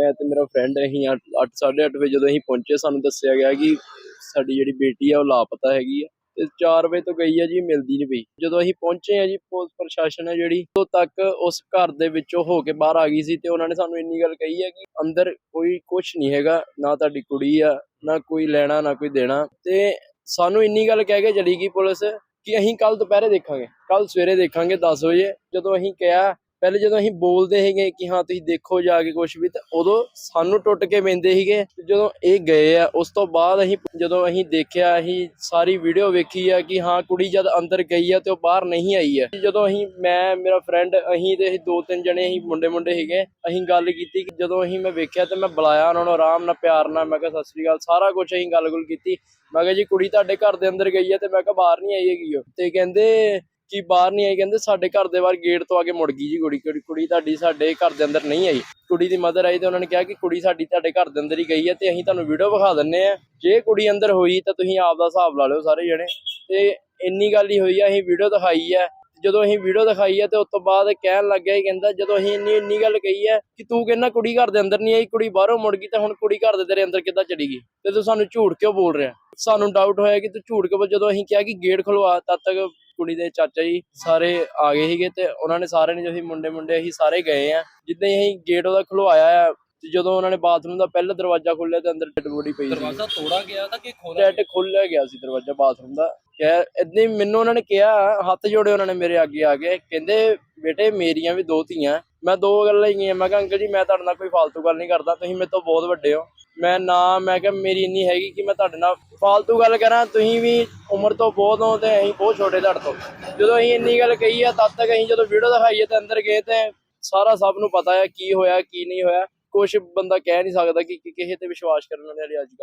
ਮੈਂ ਤੇ ਮੇਰਾ ਫਰੈਂਡ ਅਸੀਂ 8:30 ਵਜੇ ਜਦੋਂ ਅਸੀਂ ਪਹੁੰਚੇ, ਸਾਨੂੰ ਦੱਸਿਆ ਗਿਆ ਕਿ ਸਾਡੀ ਜਿਹੜੀ ਬੇਟੀ ਆ, ਉਹ ਲਾਪਤਾ ਹੈਗੀ ਆ। ਤੇ 4 ਵਜੇ ਤੋਂ ਗਈ ਆ ਜੀ, ਮਿਲਦੀ ਨਹੀਂ ਪਈ। ਜਦੋਂ ਅਸੀਂ ਪਹੁੰਚੇ ਆ ਜੀ, ਪੁਲਿਸ ਪ੍ਰਸ਼ਾਸਨ ਹੈ ਜਿਹੜੀ, ਉਦੋਂ ਤੱਕ ਉਸ ਘਰ ਦੇ ਵਿੱਚੋਂ ਹੋ ਕੇ ਬਾਹਰ ਆ ਗਈ ਸੀ ਤੇ ਉਹਨਾਂ ਨੇ ਸਾਨੂੰ ਇੰਨੀ ਗੱਲ ਕਹੀ ਹੈ ਕਿ ਅੰਦਰ ਕੋਈ ਕੁਝ ਨਹੀਂ ਹੈਗਾ, ਨਾ ਤੁਹਾਡੀ ਕੁੜੀ ਆ, ਨਾ ਕੋਈ ਲੈਣਾ, ਨਾ ਕੋਈ ਦੇਣਾ। ਤੇ ਸਾਨੂੰ ਇੰਨੀ ਗੱਲ ਕਹਿ ਕੇ ਚਲੀ ਗਈ ਪੁਲਿਸ ਕਿ ਅਸੀਂ ਕੱਲ ਦੁਪਹਿਰੇ ਦੇਖਾਂਗੇ ਕੱਲ ਸਵੇਰੇ ਦੇਖਾਂਗੇ 10 ਵਜੇ। ਜਦੋਂ ਅਸੀਂ ਕਿਹਾ ਪਹਿਲੇ ਜਦੋਂ ਅਸੀਂ ਬੋਲਦੇ ਸੀਗੇ ਕਿ ਹਾਂ, ਤੁਸੀਂ ਦੇਖੋ ਜਾ ਕੇ ਕੁਝ ਵੀ, ਤਾਂ ਉਦੋਂ ਸਾਨੂੰ ਟੁੱਟ ਕੇ ਪੈਂਦੇ ਸੀਗੇ। ਜਦੋਂ ਇਹ ਗਏ ਆ, ਉਸ ਤੋਂ ਬਾਅਦ ਅਸੀਂ ਜਦੋਂ ਅਸੀਂ ਦੇਖਿਆ, ਅਸੀਂ ਸਾਰੀ ਵੀਡੀਓ ਵੇਖੀ ਆ ਕਿ ਹਾਂ, ਕੁੜੀ ਜਦ ਅੰਦਰ ਗਈ ਆ ਤੇ ਉਹ ਬਾਹਰ ਨਹੀਂ ਆਈ ਆ। ਜਦੋਂ ਅਸੀਂ, ਮੈਂ, ਮੇਰਾ ਫਰੈਂਡ ਅਸੀਂ ਤੇ ਅਸੀਂ ਦੋ ਤਿੰਨ ਜਣੇ ਅਸੀਂ ਮੁੰਡੇ ਮੁੰਡੇ ਸੀਗੇ, ਅਸੀਂ ਗੱਲ ਕੀਤੀ ਕਿ ਜਦੋਂ ਅਸੀਂ ਮੈਂ ਵੇਖਿਆ ਤੇ ਮੈਂ ਬੁਲਾਇਆ ਉਹਨਾਂ ਨੂੰ ਆਰਾਮ ਨਾਲ, ਪਿਆਰ ਨਾਲ, ਮੈਂ ਕਿਹਾ, ਸਤਿ ਸ੍ਰੀ ਅਕਾਲ। ਸਾਰਾ ਕੁਝ ਅਸੀਂ ਗੱਲ-ਗੁਲ ਕੀਤੀ। ਮੈਂ ਕਿਹਾ, ਜੀ, ਕੁੜੀ ਤੁਹਾਡੇ ਘਰ ਦੇ ਅੰਦਰ ਗਈ ਹੈ ਤੇ ਮੈਂ ਕਿਹਾ, ਬਾਹਰ ਨਹੀਂ ਆਈ ਹੈਗੀ ਉਹ। ਤੇ ਕਹਿੰਦੇ ਕਿ ਬਾਹਰ ਨਹੀਂ ਆਈ, ਕਹਿੰਦੇ ਸਾਡੇ ਘਰ ਦੇ ਬਾਹਰ ਗੇਟ ਤੋਂ ਆ ਕੇ ਮੁੜ ਗਈ ਜੀ ਕੁੜੀ। ਕੁੜੀ ਕੁੜੀ ਤੁਹਾਡੀ ਸਾਡੇ ਘਰ ਦੇ ਅੰਦਰ ਨਹੀਂ ਆਈ। ਕੁੜੀ ਦੀ ਮਦਰ ਆਈ ਤੇ ਉਹਨਾਂ ਨੇ ਕਿਹਾ ਕਿ ਕੁੜੀ ਸਾਡੀ ਤੁਹਾਡੇ ਘਰ ਦੇ ਅੰਦਰ ਹੀ ਗਈ ਹੈ ਤੇ ਅਸੀਂ ਤੁਹਾਨੂੰ ਵੀਡੀਓ ਵਿਖਾ ਦਿੰਨੇ ਆ ਜੇ ਕੁੜੀ ਅੰਦਰ ਹੋਈ ਤਾਂ ਤੁਸੀਂ ਆਪ ਦਾ ਹਿਸਾਬ ਲਾ ਲਿਓ ਸਾਰੇ ਜਣੇ। ਤੇ ਇੰਨੀ ਗੱਲ ਹੀ ਹੋਈ ਆ, ਅਸੀਂ ਵੀਡੀਓ ਦਿਖਾਈ ਹੈ ਜਦੋਂ ਅਸੀਂ ਵੀਡੀਓ ਦਿਖਾਈ ਹੈ ਤੇ ਉਸ ਤੋਂ ਬਾਅਦ ਕਹਿਣ ਲੱਗਿਆ ਹੀ ਕਹਿੰਦਾ, ਜਦੋਂ ਅਸੀਂ ਇੰਨੀ ਇੰਨੀ ਗੱਲ ਕਹੀ ਹੈ ਕਿ ਤੂੰ ਕਹਿੰਦਾ ਕੁੜੀ ਘਰ ਦੇ ਅੰਦਰ ਨਹੀਂ ਆਈ, ਕੁੜੀ ਬਾਹਰੋਂ ਮੁੜ ਗਈ ਤਾਂ ਹੁਣ ਕੁੜੀ ਘਰ ਦੇ ਤੇਰੇ ਅੰਦਰ ਕਿੱਦਾਂ ਚਲੀ ਗਈ? ਤੇ ਤੂੰ ਸਾਨੂੰ ਝੂਠ ਕਿਉਂ ਬੋਲ ਰਿਹਾ? ਸਾਨੂੰ ਡਾਊਟ ਹੋਇਆ ਕਿ ਤੂੰ ਝੂਠ ਕਿਉਂ ਜਦੋਂ ਅਸੀਂ ਕਿਹਾ ਕਿ ਗੇਟ ਖੁਲਵਾ, ਤਦ ਤੱਕ ਕੁੜੀ ਦੇ ਚਾਚਾ ਜੀ ਸਾਰੇ ਆ ਗਏ ਸੀਗੇ ਤੇ ਉਹਨਾਂ ਨੇ ਸਾਰਿਆਂ ਨੇ ਜੋ ਅਸੀਂ ਮੁੰਡੇ ਮੁੰਡੇ ਅਸੀਂ ਸਾਰੇ ਗਏ ਆ। ਜਿੱਦਾਂ ਹੀ ਅਸੀਂ ਗੇਟ ਉਹਦਾ ਖੁਲਵਾਇਆ ਆ ਤੇ ਜਦੋਂ ਉਹਨਾਂ ਨੇ ਬਾਥਰੂਮ ਦਾ ਪਹਿਲਾ ਦਰਵਾਜ਼ਾ ਖੋਲ੍ਹਿਆ ਤੇ ਅੰਦਰ ਡੈਡ ਬੋਡੀ ਪਈ ਸੀ। ਦਰਵਾਜ਼ਾ ਤੋੜਾ ਗਿਆ ਤਾਂ ਕਿ ਖੋਲਾ ਨੈਟ ਖੋਲਿਆ ਗਿਆ ਸੀ ਦਰਵਾਜ਼ਾ ਬਾਥਰੂਮ ਦਾ। ਕਹਿ ਇਦਾਂ ਹੀ ਮੈਨੂੰ ਉਹਨਾਂ ਨੇ ਕਿਹਾ ਹੱਥ ਜੋੜੇ ਉਹਨਾਂ ਨੇ ਮੇਰੇ ਅੱਗੇ ਆ ਕੇ ਕਹਿੰਦੇ ਬੇਟੇ ਮੇਰੀਆਂ ਵੀ ਦੋ ਧੀਆਂ। ਮੈਂ ਦੋ ਗੱਲਾਂ ਹੀ ਗਈਆਂ ਮੈਂ ਕਿਹਾ ਅੰਕਲ ਜੀ ਮੈਂ ਤੁਹਾਡੇ ਨਾਲ ਕੋਈ ਫालतू ਗੱਲ ਨਹੀਂ ਕਰਦਾ। ਤੁਸੀਂ ਮੇਰੇ ਤੋਂ ਬਹੁਤ ਵੱਡੇ ਹੋ। ਮੈਂ ਨਾ, ਮੈਂ ਕਿਹਾ ਮੇਰੀ ਇੰਨੀ ਹੈਗੀ ਕਿ ਮੈਂ ਤੁਹਾਡੇ ਨਾਲ ਫालतू ਗੱਲ ਕਰਾਂ। ਤੁਸੀਂ ਵੀ ਉਮਰ ਤੋਂ ਬਹੁਤ ਹੋ ਤੇ ਅਸੀਂ ਬਹੁਤ ਛੋਟੇ ਤੁਹਾਡੇ ਤੋਂ। ਜਦੋਂ ਅਸੀਂ ਇੰਨੀ ਗੱਲ ਕਹੀ ਆ, ਤਦ ਤੱਕ ਅਸੀਂ ਜਦੋਂ ਵੀਡੀਓ ਦਿਖਾਈਏ ਤੇ ਅੰਦਰ ਗਏ ਤੇ ਸਾਰਾ ਸਭ ਨੂੰ ਪਤਾ ਹੈ ਕੀ ਹੋਇਆ, ਕੀ ਨਹੀਂ ਹੋਇਆ। ਕੁਝ ਬੰਦਾ ਕਹਿ ਨਹੀਂ ਸਕਦਾ ਕਿ ਕਿਸੇ ਤੇ ਵਿਸ਼ਵਾਸ ਕਰਨ ਵਾਲੇ ਅੱਜ ਕੱਲ